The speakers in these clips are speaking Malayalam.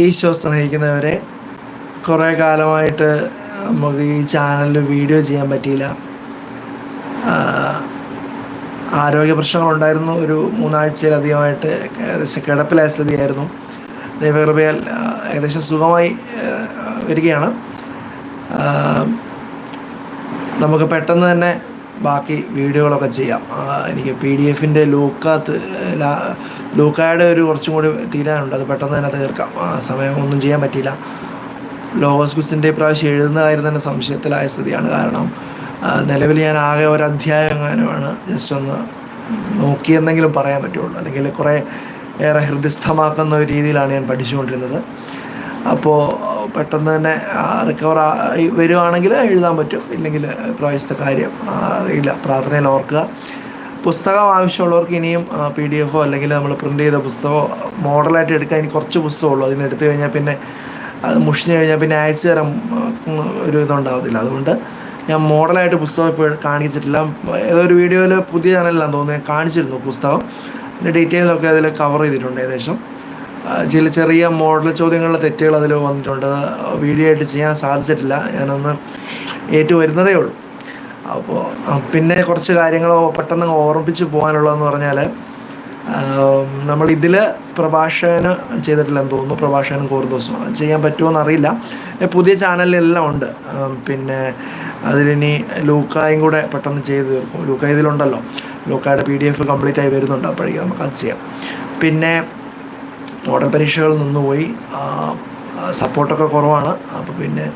ഈശോ സ്നേഹിക്കുന്നവരെ കുറേ കാലമായിട്ട് നമുക്ക് ഈ ചാനലിൽ വീഡിയോ ചെയ്യാൻ പറ്റിയില്ല. ആരോഗ്യ പ്രശ്നങ്ങളുണ്ടായിരുന്നു. ഒരു മൂന്നാഴ്ചയിലധികമായിട്ട് ഏകദേശം കിടപ്പിലായ സ്ഥിതിയായിരുന്നു. ദൈവകൃപയാൽ ഏകദേശം സുഖമായി വരികയാണ്. നമുക്ക് പെട്ടെന്ന് തന്നെ ബാക്കി വീഡിയോകളൊക്കെ ചെയ്യാം. എനിക്ക് പി ഡി എഫിന്റെ ലൂക്കാത്ത് ലൂക്കായുടെ ഒരു കുറച്ചും കൂടി തീരാനുണ്ട് അത് പെട്ടെന്ന് തന്നെ തീർക്കാം. സമയം ഒന്നും ചെയ്യാൻ പറ്റിയില്ല. ലോഗോസ് ക്വിസിന്റെ പ്രാവശ്യം എഴുതുന്നതായിരുന്നു തന്നെ സംശയത്തിലായ സ്ഥിതിയാണ്. കാരണം നിലവിൽ ഞാൻ ആകെ ഒരു അധ്യായം എങ്ങാനുമാണ് ജസ്റ്റ് ഒന്ന് നോക്കിയെന്നെങ്കിലും പറയാൻ പറ്റുള്ളൂ. അല്ലെങ്കിൽ കുറേ ഏറെ ഹൃദയസ്ഥമാക്കുന്ന ഒരു രീതിയിലാണ് ഞാൻ പഠിച്ചുകൊണ്ടിരുന്നത്. അപ്പോൾ പെട്ടെന്ന് തന്നെ റിക്കവർ ആയി വരുവാണെങ്കിൽ എഴുതാൻ പറ്റും. ഇല്ലെങ്കിൽ പ്രാവശ്യത്തെ കാര്യം അറിയില്ല. പ്രാർത്ഥനയിൽ ഓർക്കുക. പുസ്തകം ആവശ്യമുള്ളവർക്ക് ഇനിയും പി ഡി എഫോ അല്ലെങ്കിൽ നമ്മൾ പ്രിന്റ് ചെയ്ത പുസ്തകമോ മോഡലായിട്ട് എടുക്കാൻ ഇനി കുറച്ച് പുസ്തകമുള്ളൂ. അതിന് എടുത്തു കഴിഞ്ഞാൽ പിന്നെ അത് മുഷിഞ്ഞ് കഴിഞ്ഞാൽ പിന്നെ അയച്ചു തരാൻ ഒരു ഇതുണ്ടാകത്തില്ല അതുകൊണ്ട് ഞാൻ മോഡലായിട്ട് പുസ്തകം ഇപ്പോൾ കാണിച്ചിട്ടില്ല. ഏതോ ഒരു വീഡിയോയിൽ പുതിയ ചാനലിലാണെന്ന് തോന്നുന്നു കാണിച്ചിരുന്നു പുസ്തകം. അതിന്റെ ഡീറ്റെയിലൊക്കെ അതിൽ കവർ ചെയ്തിട്ടുണ്ട് ഏകദേശം. ചില ചെറിയ മോഡൽ ചോദ്യങ്ങളുടെ തെറ്റുകൾ അതിൽ വന്നിട്ടുണ്ട്. വീഡിയോ ആയിട്ട് ചെയ്യാൻ സാധിച്ചിട്ടില്ല. ഞാനൊന്ന് ഏറ്റു വരുന്നതേ ഉള്ളൂ. അപ്പോൾ പിന്നെ കുറച്ച് കാര്യങ്ങൾ പെട്ടെന്ന് ഓർമ്മിപ്പിച്ച് പോകാനുള്ളതെന്ന് പറഞ്ഞാൽ നമ്മൾ ഇതിൽ പ്രഭാഷകന് ചെയ്തിട്ടില്ലെന്ന് തോന്നുന്നു. പ്രഭാഷകനും കോർദോസും ചെയ്യാൻ പറ്റുമോ അറിയില്ല പുതിയ ചാനലിലെല്ലാം ഉണ്ട്. പിന്നെ അതിലിനി ലൂക്കായും കൂടെ പെട്ടെന്ന് ചെയ്ത് തീർക്കും. ലൂക്ക ഇതിലുണ്ടല്ലോ. ലൂക്കായുടെ പി ഡി എഫ് കംപ്ലീറ്റ് ആയി വരുന്നുണ്ട്. അപ്പോഴേക്കും നമുക്ക് അത് ചെയ്യാം. പിന്നെ മോഡൽ പരീക്ഷകൾ നിന്നുപോയി. സപ്പോർട്ടൊക്കെ കുറവാണ്. അപ്പോൾ പിന്നെ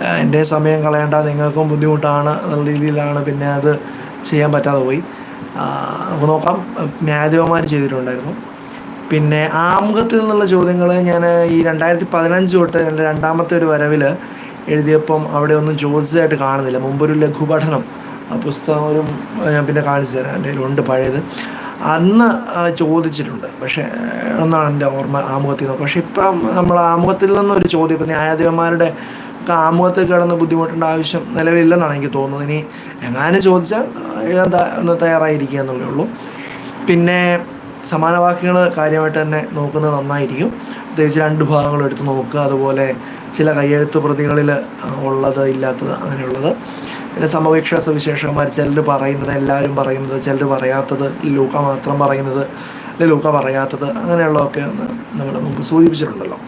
എന്റെ സമയം കളയേണ്ട നിങ്ങൾക്കും ബുദ്ധിമുട്ടാണ് എന്നുള്ള രീതിയിലാണ് പിന്നെ അത് ചെയ്യാൻ പറ്റാതെ പോയി. നമുക്ക് നോക്കാം. ന്യായാധിപന്മാർ ചെയ്തിട്ടുണ്ടായിരുന്നു. പിന്നെ ആമുഖത്തിൽ നിന്നുള്ള ചോദ്യങ്ങൾ ഞാൻ ഈ രണ്ടായിരത്തി പതിനഞ്ച് തൊട്ട് എന്റെ രണ്ടാമത്തെ ഒരു വരവിൽ എഴുതിയപ്പം അവിടെ ഒന്നും ചോദിച്ചതായിട്ട് കാണുന്നില്ല. മുമ്പൊരു ലഘുപഠനം പുസ്തകം ഒരു ഞാൻ പിന്നെ കാണിച്ചു തരാം. എന്റെ ഉണ്ട് പഴയത്. അന്ന് ചോദിച്ചിട്ടുണ്ട്. പക്ഷേ ഒന്നാണ് എന്റെ ഓർമ്മ ആമുഖത്തിൽ നിന്ന്. പക്ഷേ ഇപ്പം നമ്മൾ ആമുഖത്തിൽ നിന്നൊരു ചോദ്യം ഇപ്പം ന്യായാധിപന്മാരുടെ ആമുഖത്തിൽ കിടന്ന് ബുദ്ധിമുട്ടേണ്ട ആവശ്യം നിലവിലില്ലെന്നാണ് എനിക്ക് തോന്നുന്നത്. ഇനി എങ്ങാനും ചോദിച്ചാൽ എഴുതാൻ ഒന്ന് തയ്യാറായിരിക്കുക എന്നുള്ളേ ഉള്ളൂ. പിന്നെ സമാന വാക്യങ്ങൾ കാര്യമായിട്ട് തന്നെ നോക്കുന്നത് നന്നായിരിക്കും. പ്രത്യേകിച്ച് രണ്ട് ഭാഗങ്ങൾ എടുത്ത് നോക്കുക. അതുപോലെ ചില കയ്യെഴുത്ത് പ്രതികളിൽ ഉള്ളത് ഇല്ലാത്തത് അങ്ങനെയുള്ളത്. പിന്നെ സമവീക്ഷ സവിശേഷന്മാർ ചിലർ പറയുന്നത് എല്ലാവരും പറയുന്നത് ചിലർ പറയാത്തത് ലൂക്ക മാത്രം പറയുന്നത് ലൂക്ക പറയാത്തത് അങ്ങനെയുള്ളതൊക്കെ നമ്മൾ മുമ്പ് സൂചിപ്പിച്ചിട്ടുണ്ടല്ലോ.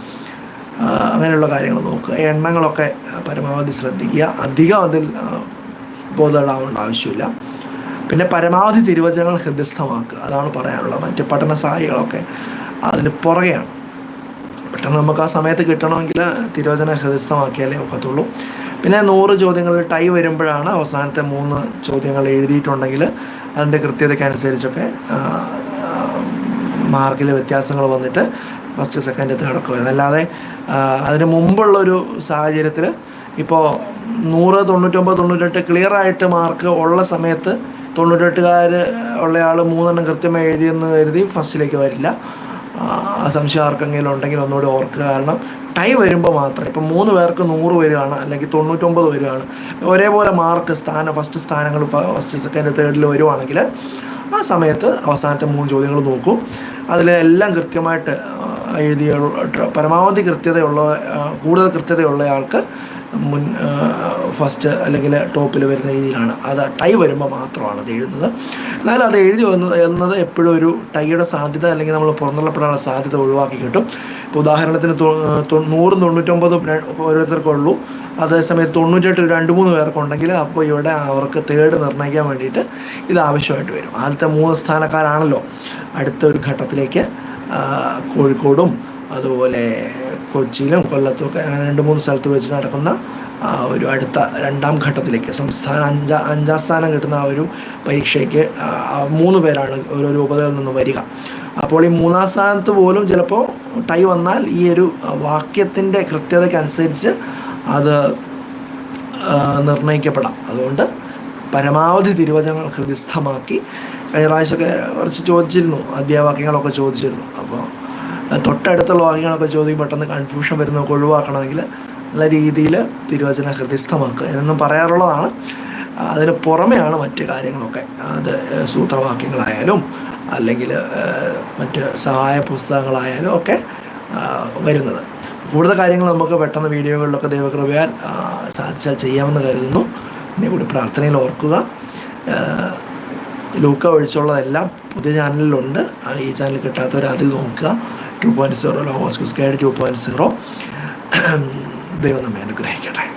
അങ്ങനെയുള്ള കാര്യങ്ങൾ നോക്കുക. എണ്ണങ്ങളൊക്കെ പരമാവധി ശ്രദ്ധിക്കുക. അധികം അതിൽ ബോധമുള്ളാവേണ്ട ആവശ്യമില്ല. പിന്നെ പരമാവധി തിരുവചനങ്ങൾ ഹൃദയസ്ഥമാക്കുക. അതാണ് പറയാനുള്ളത്. മറ്റ് പഠന സഹായികളൊക്കെ അതിന് പുറകെയാണ്. പെട്ടെന്ന് നമുക്ക് ആ സമയത്ത് കിട്ടണമെങ്കിൽ തിരുവചന ഹൃദയസ്ഥമാക്കിയാലേ ഒക്കത്തുള്ളൂ. പിന്നെ നൂറ് ചോദ്യങ്ങളിൽ ടൈ വരുമ്പോഴാണ് അവസാനത്തെ മൂന്ന് ചോദ്യങ്ങൾ എഴുതിയിട്ടുണ്ടെങ്കിൽ അതിന്റെ കൃത്യതയ്ക്കനുസരിച്ചൊക്കെ മാർക്കിൽ വ്യത്യാസങ്ങൾ വന്നിട്ട് ഫസ്റ്റ് സെക്കൻഡ് തേർഡൊക്കെ വരുന്നത്. അല്ലാതെ അതിന് മുമ്പുള്ളൊരു സാഹചര്യത്തിൽ ഇപ്പോൾ നൂറ് തൊണ്ണൂറ്റൊമ്പത് തൊണ്ണൂറ്റെട്ട് ക്ലിയർ ആയിട്ട് മാർക്ക് ഉള്ള സമയത്ത് തൊണ്ണൂറ്റെട്ടുകാർ ഉള്ളയാൾ മൂന്നെണ്ണം കൃത്യമായി എഴുതിയെന്ന് കരുതി ഫസ്റ്റിലേക്ക് വരില്ല. സംശയം ആർക്കെങ്കിലും ഉണ്ടെങ്കിൽ ഒന്നുകൂടി ഓർക്കുക. കാരണം ടൈ വരുമ്പോൾ മാത്രം. ഇപ്പം മൂന്ന് പേർക്ക് നൂറ് വരികയാണ് അല്ലെങ്കിൽ തൊണ്ണൂറ്റൊമ്പത് വരികയാണ്. ഒരേപോലെ മാർക്ക് സ്ഥാനം ഫസ്റ്റ് സ്ഥാനങ്ങൾ ഫസ്റ്റ് സെക്കൻഡ് തേർഡിൽ വരുവാണെങ്കിൽ ആ സമയത്ത് അവസാനത്തെ മൂന്ന് ചോദ്യങ്ങൾ നോക്കും. അതിലെല്ലാം കൃത്യമായിട്ട് എഴുതിയ പരമാവധി കൃത്യതയുള്ള കൂടുതൽ കൃത്യതയുള്ള ആൾക്ക് മുൻ ഫസ്റ്റ് അല്ലെങ്കിൽ ടോപ്പിൽ വരുന്ന രീതിയിലാണ്. അത് ടൈ വരുമ്പോൾ മാത്രമാണ് അത് എഴുതുന്നത്. എന്നാലും അത് എഴുതി വന്നത് എന്നത് എപ്പോഴും ഒരു ടൈയുടെ സാധ്യത അല്ലെങ്കിൽ നമ്മൾ പുറന്തള്ളപ്പെടാനുള്ള സാധ്യത ഒഴിവാക്കി കിട്ടും. ഇപ്പോൾ ഉദാഹരണത്തിന് നൂറും തൊണ്ണൂറ്റൊമ്പതും ഓരോരുത്തർക്കുള്ളൂ. അതേസമയത്ത് തൊണ്ണൂറ്റെട്ട് രണ്ട് മൂന്ന് പേർക്കുണ്ടെങ്കിൽ അപ്പോൾ ഇവിടെ അവർക്ക് തേർഡ് നിർണയിക്കാൻ വേണ്ടിയിട്ട് ഇത് ആവശ്യമായിട്ട് വരും. ആദ്യത്തെ മൂന്ന് സ്ഥാനക്കാരാണല്ലോ അടുത്ത ഒരു ഘട്ടത്തിലേക്ക് കോഴിക്കോടും അതുപോലെ കൊച്ചിയിലും കൊല്ലത്തും ഒക്കെ അങ്ങനെ രണ്ട് മൂന്ന് സ്ഥലത്ത് വെച്ച് നടക്കുന്ന ഒരു അടുത്ത രണ്ടാം ഘട്ടത്തിലേക്ക് സംസ്ഥാന അഞ്ചാ അഞ്ചാം സ്ഥാനം കിട്ടുന്ന ആ ഒരു പരീക്ഷയ്ക്ക് മൂന്ന് പേരാണ് ഓരോ രൂപതയിൽ നിന്ന് വരിക. അപ്പോൾ ഈ മൂന്നാം സ്ഥാനത്ത് പോലും ചിലപ്പോൾ ടൈ വന്നാൽ ഈ ഒരു വാക്യത്തിന്റെ കൃത്യതയ്ക്കനുസരിച്ച് അത് നിർണയിക്കപ്പെടാം അതുകൊണ്ട് പരമാവധി തിരുവചനങ്ങൾ ഹൃദയസ്ഥമാക്കി കഴിഞ്ഞ പ്രാവശ്യമൊക്കെ കുറച്ച് ചോദിച്ചിരുന്നു അധ്യാവാക്യങ്ങളൊക്കെ ചോദിച്ചിരുന്നു. അപ്പോൾ തൊട്ടടുത്തുള്ള വാക്യങ്ങളൊക്കെ ചോദിക്കും പെട്ടെന്ന് കൺഫ്യൂഷൻ വരുന്നതൊക്കെ ഒഴിവാക്കണമെങ്കിൽ നല്ല രീതിയിൽ തിരുവചന ഹൃദയസ്ഥമാക്കുക എന്നൊന്നും പറയാറുള്ളതാണ്. അതിന് പുറമെയാണ് മറ്റ് കാര്യങ്ങളൊക്കെ. അത് സൂത്രവാക്യങ്ങളായാലും അല്ലെങ്കിൽ മറ്റ് സഹായ പുസ്തകങ്ങളായാലും ഒക്കെ വരുന്നത്. കൂടുതൽ കാര്യങ്ങൾ നമുക്ക് പെട്ടെന്ന് വീഡിയോകളിലൊക്കെ ദൈവകൃപയാൽ സാധിച്ചാൽ ചെയ്യാമെന്ന് കരുതുന്നു. ഇനി കൂടി പ്രാർത്ഥനയിൽ ഓർക്കുക. ലൂക്ക ഒഴിച്ചുള്ളതെല്ലാം പുതിയ ചാനലിലുണ്ട്. ഈ ചാനൽ കിട്ടാത്തവർ അതിൽ നോക്കുക. Two point zero logos quiz guide two point zero. ദൈവം നമ്മെ അനുഗ്രഹിക്കട്ടെ.